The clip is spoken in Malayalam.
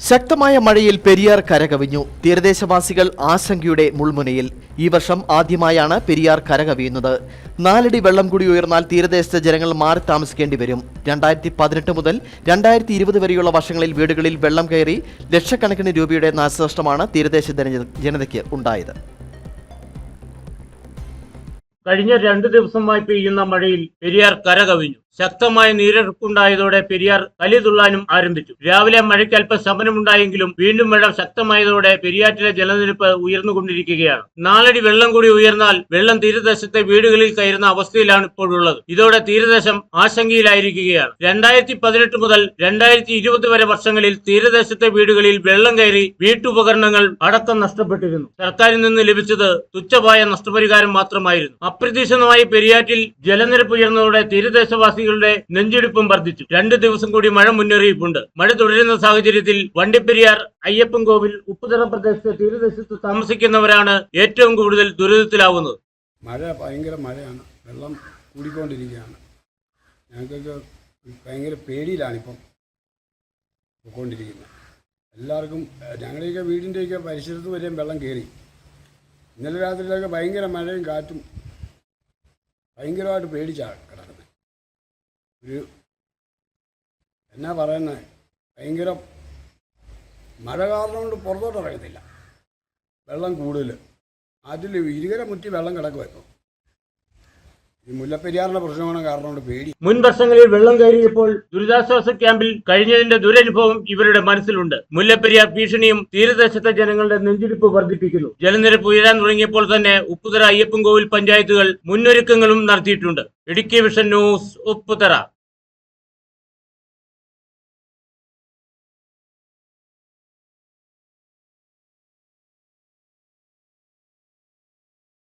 ശക്തമായ മഴയിൽ പെരിയാർ കരകവിഞ്ഞു. തീരദേശവാസികൾ ആശങ്കയുടെ മുൾമുനയിൽ. ഈ വർഷം ആദ്യമായാണ് പെരിയാർ കരകവിയുന്നത്. നാലടി വെള്ളം കൂടി ഉയർന്നാൽ തീരദേശത്തെ ജനങ്ങൾ മാറി താമസിക്കേണ്ടി വരും. രണ്ടായിരത്തി പതിനെട്ട് മുതൽ രണ്ടായിരത്തി ഇരുപത് വരെയുള്ള വർഷങ്ങളിൽ വീടുകളിൽ വെള്ളം കയറി ലക്ഷക്കണക്കിന് രൂപയുടെ നാശനഷ്ടമാണ് തീരദേശ ജനതയ്ക്ക് ഉണ്ടായത്. കഴിഞ്ഞ രണ്ടു ദിവസമായി പെയ്യുന്ന മഴയിൽ പെരിയാർ കരകവിഞ്ഞു. ശക്തമായ നീരൊഴുക്കുണ്ടായതോടെ പെരിയാർ കലിതുള്ളാനും ആരംഭിച്ചു. രാവിലെ മഴയ്ക്ക് അല്പ ശമനമുണ്ടായെങ്കിലും വീണ്ടും മഴ ശക്തമായതോടെ പെരിയാറ്റിലെ ജലനിരപ്പ് ഉയർന്നുകൊണ്ടിരിക്കുകയാണ്. നാലടി വെള്ളം കൂടി ഉയർന്നാൽ വെള്ളം തീരദേശത്തെ വീടുകളിൽ കയറുന്ന അവസ്ഥയിലാണ് ഇപ്പോഴുള്ളത്. ഇതോടെ തീരദേശം ആശങ്കയിലായിരിക്കുകയാണ്. രണ്ടായിരത്തി പതിനെട്ട് മുതൽ രണ്ടായിരത്തി ഇരുപത് വരെ വർഷങ്ങളിൽ തീരദേശത്തെ വീടുകളിൽ വെള്ളം കയറി വീട്ടുപകരണങ്ങൾ അടക്കം നഷ്ടപ്പെട്ടിരുന്നു. സർക്കാരിൽ നിന്ന് ലഭിച്ചത് തുച്ഛമായ നഷ്ടപരിഹാരം മാത്രമായിരുന്നു. അപ്രതീക്ഷിതമായി പെരിയാറ്റിൽ ജലനിരപ്പ് ഉയർന്നതോടെ തീരദേശവാസികളുടെ നെഞ്ചിടിപ്പും വർദ്ധിച്ചു. രണ്ടു ദിവസം കൂടി മഴ മുന്നറിയിപ്പുണ്ട്. മഴ തുടരുന്ന സാഹചര്യത്തിൽ വണ്ടിപ്പെരിയാർ അയ്യപ്പൻകോവിൽ ഉപ്പുതറ പ്രദേശത്തെ തീരദേശത്ത് താമസിക്കുന്നവരാണ് ഏറ്റവും കൂടുതൽ ദുരിതത്തിലാവുന്നത്. മഴ ഭയങ്കര മഴയാണ്. വെള്ളം കൂടിക്കൊണ്ടിരിക്കുകയാണ്. ഞങ്ങൾക്കൊക്കെ ഭയങ്കര പേടിയിലാണിപ്പം പോയിക്കൊണ്ടിരിക്കുന്നത്. എല്ലാവർക്കും ഞങ്ങളുടെയൊക്കെ വീടിന്റെയൊക്കെ പരിസരത്ത് വരെയും വെള്ളം കയറി. ഇന്നലെ രാത്രിയിലൊക്കെ ഭയങ്കര മഴയും കാറ്റും ഭയങ്കരമായിട്ട് പേടിച്ചാണ്. ഒരു എന്നാ പറയുന്നത് ഭയങ്കര മഴ കാരണം കൊണ്ട് പുറത്തോട്ട് ഇറങ്ങത്തില്ല. വെള്ളം കൂടുതൽ അതിൽ ഇരുകര മുറ്റി വെള്ളം ഇപ്പോൾ ഈ മുല്ലപ്പെരിയാറിന്റെ പ്രശ്നമാണ് കാരണം കൊണ്ട് പേടി. മുൻ വർഷങ്ങളിൽ വെള്ളം കയറിയപ്പോൾ ദുരിതാശ്വാസ ക്യാമ്പിൽ കഴിഞ്ഞതിന്റെ ദുരനുഭവം ഇവരുടെ മനസ്സിലുണ്ട്. മുല്ലപ്പെരിയാർ ഭീഷണിയും തീരദേശത്തെ ജനങ്ങളുടെ നെഞ്ചിടിപ്പ് വർദ്ധിപ്പിക്കുന്നു. ജലനിരപ്പ് ഉയരാൻ തുടങ്ങിയപ്പോൾ തന്നെ ഉപ്പുതറ അയ്യപ്പൻകോവിൽ പഞ്ചായത്തുകൾ മുന്നൊരുക്കങ്ങളും നടത്തിയിട്ടുണ്ട്. Idukki vision news Upputhara.